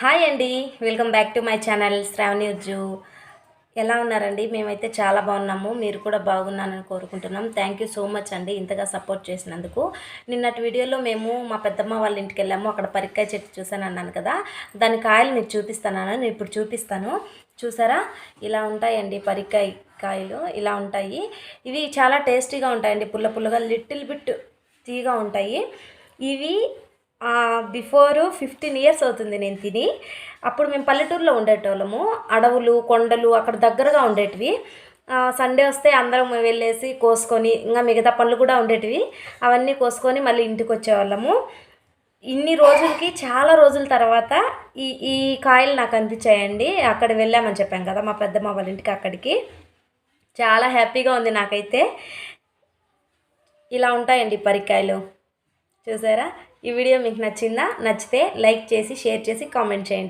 Hi అండి. Welcome back to my channel Sravani Ujju. ఎలా ఉన్నారండి? మేమైతే చాలా బాగున్నాము. మీరు కూడా బాగున్నానని కోరుకుంటున్నాం. థ్యాంక్ యూ సో మచ్ అండి ఇంతగా సపోర్ట్ చేసినందుకు. నిన్నటి వీడియోలో మేము మా పెద్దమ్మ వాళ్ళ ఇంటికి వెళ్ళాము. అక్కడ పరికాయ చెట్టు చూసాను అన్నాను కదా. దాని కాయలు మీకు చూపిస్తాను నేను ఇప్పుడు చూపిస్తాను. చూసారా? ఇలా ఉంటాయండి పరికాయ కాయలు. ఇలా ఉంటాయి. ఇవి చాలా టేస్టీగా ఉంటాయండి. పుల్ల పుల్లగా లిటిల్ బిట్ తీగా ఉంటాయి. ఇవి బిఫోర్ ఫిఫ్టీన్ ఇయర్స్ అవుతుంది నేను తిని. అప్పుడు మేము పల్లెటూరులో ఉండేటోళ్ళము. అడవులు కొండలు అక్కడ దగ్గరగా ఉండేటివి. సండే వస్తే అందరం వెళ్ళేసి కోసుకొని ఇంకా మిగతా పనులు కూడా ఉండేటివి. అవన్నీ కోసుకొని మళ్ళీ ఇంటికి వచ్చేవాళ్ళము. ఇన్ని రోజులకి చాలా రోజుల తర్వాత ఈ ఈ కాయలు నాకు అనిపించాయండి అక్కడ వెళ్ళామని చెప్పాం కదా మా పెద్దమ్మ వాళ్ళ ఇంటికి అక్కడికి. చాలా హ్యాపీగా ఉంది నాకైతే. ఇలా ఉంటాయండి పరికాయలు చూసారా? ఈ వీడియో మీకు నచ్చిందా? నచ్చితే లైక్ చేసి షేర్ చేసి కామెంట్ చేయండి.